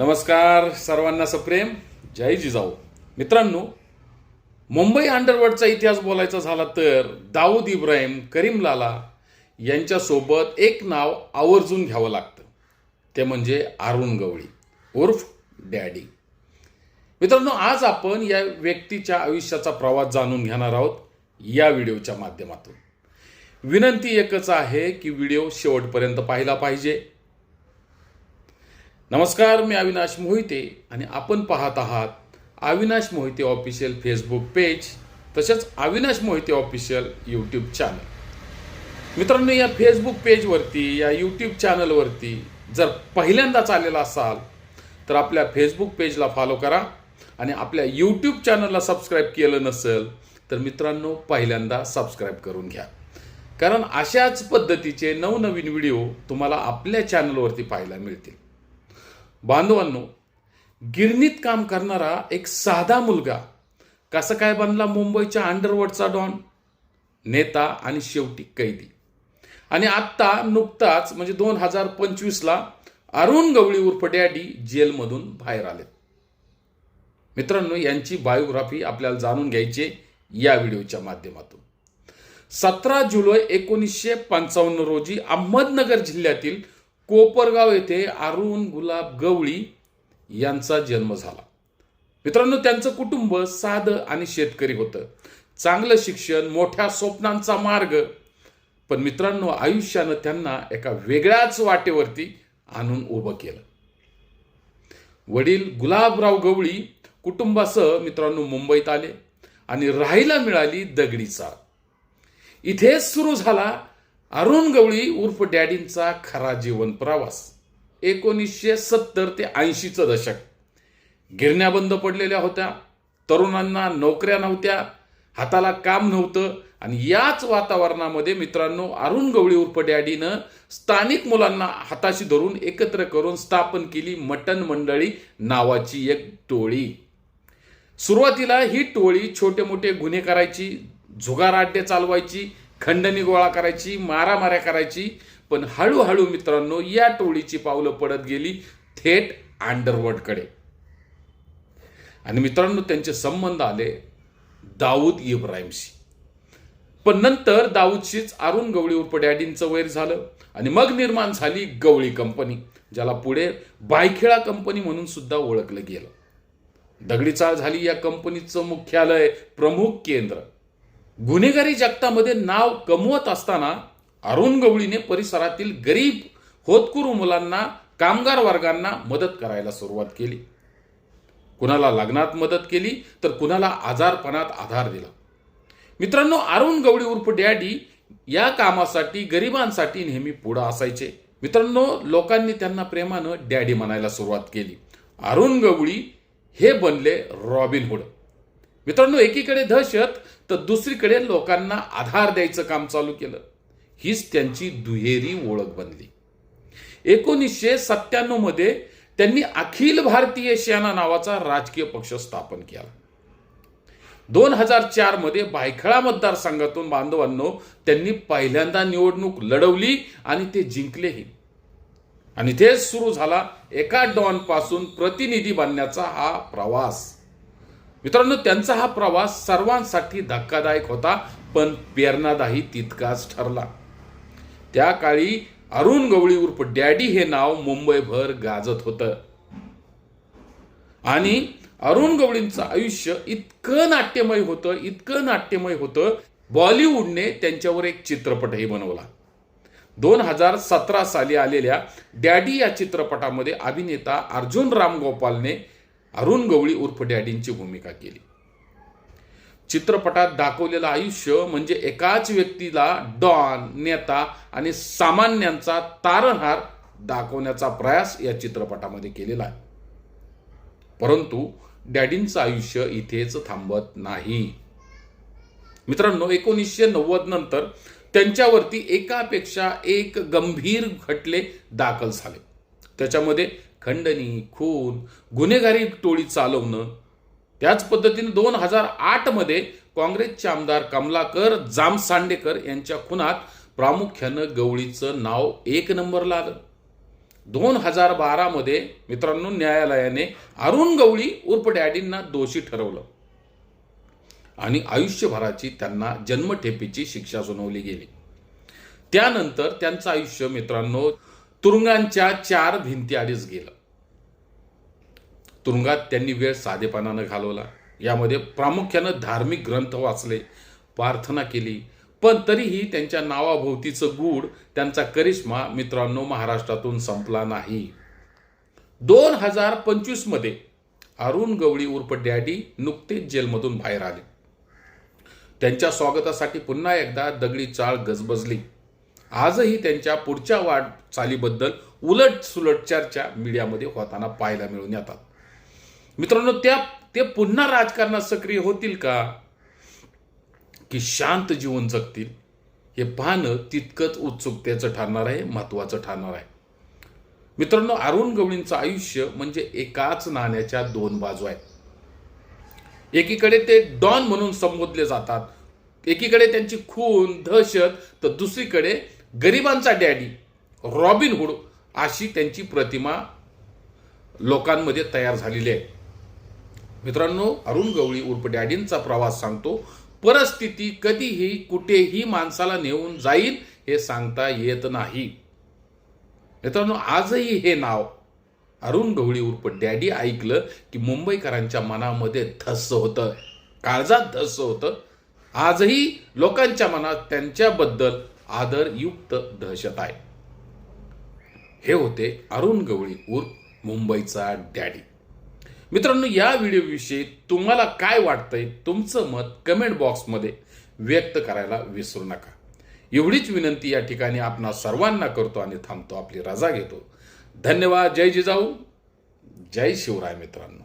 नमस्कार सर्वांना सप्रेम. जय जिजाऊ. मित्रांनो मुंबई अंडरवर्डचा इतिहास बोलायचा झाला तर दाऊद इब्राहिम करीम लाला यांच्यासोबत एक नाव आवर्जून घ्यावं लागतं. ते म्हणजे अरुण गवळी उर्फ डॅडी. मित्रांनो आज आपण या व्यक्तीच्या आयुष्याचा प्रवास जाणून घेणार आहोत या व्हिडिओच्या माध्यमातून. विनंती एकच आहे की व्हिडिओ शेवटपर्यंत पाहिला पाहिजे. नमस्कार मी अविनाश मोहिते आणि आपण पाहत आहात Avinash Mohite official Facebook page तसेच Avinash Mohite official YouTube channel. मित्रांनो या फेसबुक पेजवरती या यूट्यूब चॅनलवरती जर पहिल्यांदाच आलेला असाल तर आपल्या फेसबुक पेजला फॉलो करा आणि आपल्या यूट्यूब चॅनलला सबस्क्राईब केलं नसेल तर मित्रांनो पहिल्यांदा सबस्क्राईब करून घ्या. कारण अशाच पद्धतीचे नवनवीन व्हिडिओ तुम्हाला आपल्या चॅनलवरती पाहायला मिळतील. बांधवांनो गिरणीत काम करणारा एक साधा मुलगा कसं काय बनला मुंबईच्या अंडरवर्डचा डॉन? नेता आणि शेवटी कैदी. आणि आत्ता नुकताच म्हणजे दोन हजार पंचवीसला अरुण गवळी उर्फ डॅडी जेलमधून बाहेर आले. मित्रांनो यांची बायोग्राफी आपल्याला जाणून घ्यायची या व्हिडिओच्या माध्यमातून. सतरा जुलै एकोणीसशे पंचावन्न रोजी अहमदनगर जिल्ह्यातील कोपरगाव येथे अरुण गुलाब गवळी यांचा जन्म झाला. मित्रांनो त्यांचं कुटुंब साधं आणि शेतकरी होतं. चांगलं शिक्षण मोठ्या स्वप्नांचा मार्ग. पण मित्रांनो आयुष्यानं त्यांना एका वेगळ्याच वाटेवरती आणून उभं केलं. वडील गुलाबराव गवळी कुटुंबासह मित्रांनो मुंबईत आले आणि राहायला मिळाली दगडीचा इथेच सुरू झाला अरुण गवळी उर्फ डॅडींचा खरा जीवन प्रवास. एकोणीसशे सत्तर ते ऐंशीचं दशक. गिरण्या बंद पडलेल्या होत्या. तरुणांना नोकऱ्या नव्हत्या. हाताला काम नव्हतं. आणि याच वातावरणामध्ये मित्रांनो अरुण गवळी उर्फ डॅडीनं स्थानिक मुलांना हाताशी धरून एकत्र करून स्थापन केली मटन मंडळी नावाची एक टोळी. सुरुवातीला ही टोळी छोटे मोठे गुन्हे करायची जुगार अड्डे चालवायची खंडणी गोळा करायची मारामाऱ्या करायची पण हळूहळू मित्रांनो या टोळीची पावलं पडत गेली थेट अंडरवर्डकडे. आणि मित्रांनो त्यांचे संबंध आले दाऊद इब्राहिमशी. पण नंतर दाऊदशीच अरुण गवळी उर्फ डॅडींचं वैर झालं आणि मग निर्माण झाली गवळी कंपनी ज्याला पुढे बायखेळा कंपनी म्हणून सुद्धा ओळखलं गेलं. दगडीचाळ झाली या कंपनीचं मुख्यालय प्रमुख केंद्र. गुन्हेगारी जगतामध्ये नाव कमवत असताना अरुण गवळीने परिसरातील गरीब होतकुरू मुलांना कामगार वर्गांना मदत करायला सुरुवात केली. कुणाला लग्नात मदत केली तर कुणाला आजारपणात आधार दिला. मित्रांनो अरुण गवळी उर्फ डॅडी या कामासाठी गरिबांसाठी नेहमी पुढं असायचे. मित्रांनो लोकांनी त्यांना प्रेमानं डॅडी म्हणायला सुरुवात केली. अरुण गवळी हे बनले रॉबिन हुड. मित्रांनो एकीकडे दहशत तर दुसरीकडे लोकांना आधार द्यायचं काम चालू केलं. हीच त्यांची दुहेरी ओळख बनली. एकोणीसशे सत्त्याण्णवमध्ये त्यांनी अखिल भारतीय सेना नावाचा राजकीय पक्ष स्थापन केला. दोन हजार चारमध्ये बायखळा मतदारसंघातून बांधवांनो त्यांनी पहिल्यांदा निवडणूक लढवली आणि ते जिंकलेही. आणि तेच सुरू झाला एका डॉनपासून प्रतिनिधी बनण्याचा हा प्रवास. मित्रांनो त्यांचा हा प्रवास सर्वांसाठी धक्कादायक होता पण प्रेरणादायी तितकाच ठरला. त्या काळी अरुण गवळी उर्फ डॅडी हे नाव मुंबईभर गाजत होतं. आणि अरुण गवळींचं आयुष्य इतकं नाट्यमय होतं इतकं नाट्यमय होतं बॉलिवूडने त्यांच्यावर एक चित्रपटही बनवला. दोन हजार सतरा साली आलेल्या डॅडी या चित्रपटामध्ये अभिनेता अर्जुन रामगोपालने अरुण गवळी उर्फ डॅडींची भूमिका केली. चित्रपटात दाखवलेलं आयुष्य म्हणजे एकाच व्यक्तीला डॉन नेता आणि सामान्यांचा तारणहार दाखवण्याचा प्रयास या चित्रपटामध्ये केलेला आहे. परंतु डॅडींचं आयुष्य इथेच थांबत नाही. मित्रांनो एकोणीसशे नव्वद नंतर त्यांच्यावरती एकापेक्षा एक गंभीर खटले दाखल झाले. त्याच्यामध्ये खंडणी खून गुन्हेगारी टोळी चालवणं. त्याच पद्धतीने दोन हजार आठमध्ये काँग्रेसचे आमदार कमलाकर जामसांडेकर यांच्या खुनात प्रामुख्यानं गवळीचं नाव एक नंबरला आलं दोन हजार बारामध्ये मित्रांनो न्यायालयाने अरुण गवळी उर्फ डॅडींना दोषी ठरवलं. आणि आयुष्यभराची त्यांना जन्मठेपीची शिक्षा सुनावली गेली. त्यानंतर त्यांचं आयुष्य मित्रांनो तुरुंगांच्या चार भिंती आधीच गेलं. तुरुंगात त्यांनी वेळ साधेपणानं घालवला. यामध्ये प्रामुख्यानं धार्मिक ग्रंथ वाचले प्रार्थना केली. पण तरीही त्यांच्या नावाभोवतीचं गूढ त्यांचा करिश्मा मित्रांनो महाराष्ट्रातून संपला नाही. दोन हजार पंचवीसमध्ये अरुण गवळी उर्फ डॅडी नुकतेच जेलमधून बाहेर आले. त्यांच्या स्वागतासाठी पुन्हा एकदा दगडी चाळ गजबजली. आजही त्यांच्या पुढच्या वाटचालीबद्दल उलट सुलट चर्चा मीडियामध्ये होताना पाहायला मिळून येतात. मित्रांनो त्या ते पुन्हा राजकारणात सक्रिय होतील का? की शांत जीवन जगतील? हे पाहणं तितकंच उत्सुकतेचं ठरणार आहे महत्त्वाचं ठरणार आहे. मित्रांनो अरुण गवळींचं आयुष्य म्हणजे एकाच नाण्याच्या दोन बाजू आहेत. एकीकडे ते डॉन म्हणून संबोधले जातात. एकीकडे त्यांची खून दहशत तर दुसरीकडे गरिबांचा डॅडी रॉबिन हुड अशी त्यांची प्रतिमा लोकांमध्ये तयार झालेली आहे. मित्रांनो अरुण गवळी उर्फ डॅडींचा प्रवास सांगतो. परिस्थिती कधीही कुठेही माणसाला नेऊन जाईल हे सांगता येत नाही. मित्रांनो आजही हे नाव अरुण गवळी उर्फ डॅडी ऐकलं की मुंबईकरांच्या मनामध्ये धस्स होतं. काळजात धस्स होतं. आजही लोकांच्या मनात त्यांच्याबद्दल आदरयुक्त दहशत आहे. हे होते अरुण गवळी उर्फ मुंबईचा डॅडी. मित्रांनो या व्हिडिओविषयी तुम्हाला काय वाटतंय तुमचं मत कमेंट बॉक्समध्ये व्यक्त करायला विसरू नका. एवढीच विनंती या ठिकाणी आपणा सर्वांना करतो आणि थांबतो आपली रजा घेतो. धन्यवाद. जय जिजाऊ. जय शिवराय मित्रांनो.